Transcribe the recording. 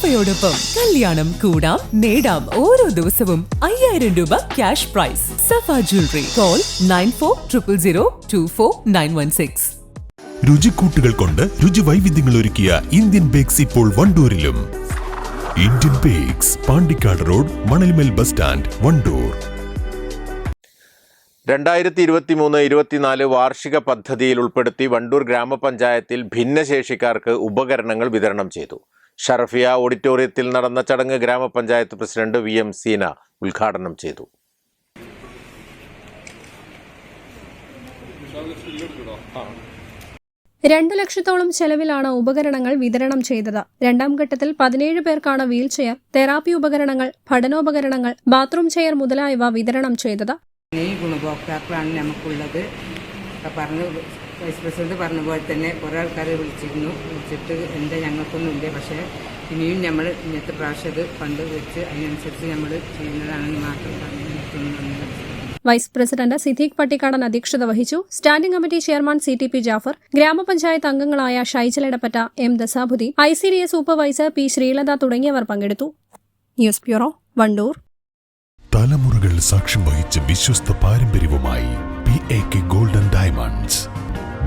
സഫയോടൊപ്പം കല്യാണം കൂടാം നേടാം ഓരോ ദിവസവും അയ്യായിരം രൂപ cash prize Safa jewellery call nine four triple zero two four nine one six രുചിക്കൂട്ടുകൾ കൊണ്ട് രുചി വൈവിധ്യങ്ങൾ ഒരുക്കിയ ഇന്ത്യൻ ബേക്സ് ഇപ്പോൾ വണ്ടൂരിലും. Indian bakes Pandikkad road Manalmel bus stand Wandoor. രണ്ടായിരത്തി ഇരുപത്തി മൂന്ന് ഇരുപത്തിനാല് വാർഷിക പദ്ധതിയിൽ ഉൾപ്പെടുത്തി വണ്ടൂർ ഗ്രാമപഞ്ചായത്തിൽ ഭിന്നശേഷിക്കാർക്ക് ഉപകരണങ്ങൾ വിതരണം ചെയ്തു. ഷറഫിയ ഓഡിറ്റോറിയത്തിൽ നടന്ന ചടങ്ങ് ഗ്രാമപഞ്ചായത്ത് പ്രസിഡന്റ് വി എം സീന ഉദ്ഘാടനം ചെയ്തു. രണ്ടു ലക്ഷത്തോളം ചെലവിലാണ് ഉപകരണങ്ങൾ വിതരണം ചെയ്തത്. രണ്ടാം ഘട്ടത്തിൽ പതിനേഴ് പേർക്കാണ് വീൽചെയർ തെറാപ്പി ഉപകരണങ്ങൾ പഠനോപകരണങ്ങൾ ബാത്റൂം ചെയർ മുതലായവ വിതരണം ചെയ്തത്. ഗുണഭോക്താക്കളാണ് നമുക്കുള്ളത്. പറഞ്ഞു വൈസ് പ്രസിഡന്റ് പറഞ്ഞ പോലെ തന്നെ കുറേ ആൾക്കാരെ വിളിച്ചിരുന്നു. വിളിച്ചിട്ട് എന്താ ഞങ്ങൾക്കൊന്നും ഇല്ല. പക്ഷേ ഇനിയും നമ്മൾ ഇന്നത്തെ പ്രാവശ്യം അത് ഫണ്ട് വെച്ച് അതിനനുസരിച്ച് നമ്മൾ ചെയ്യുന്നതാണെന്ന് മാത്രം പറഞ്ഞു നിർത്തുന്നു വൈസ് പ്രസിഡന്റ് സിദ്ദീഖ് പട്ടിക്കാടൻ അധ്യക്ഷത വഹിച്ചു. Standing committee chairman C T P Jafar ഗ്രാമപഞ്ചായത്ത് അംഗങ്ങളായ ഷൈജലടപ്പറ്റ M ദസാബുദി I C D S supervisor P Sreelatha തുടങ്ങിയവർ പങ്കെടുത്തു. ന്യൂസ് ബ്യൂറോ വണ്ടൂർ തലമുറകൾ സാക്ഷ്യം വഹിച്ച വിശ്വസ്ത പാരമ്പര്യവുമായി P A K golden diamonds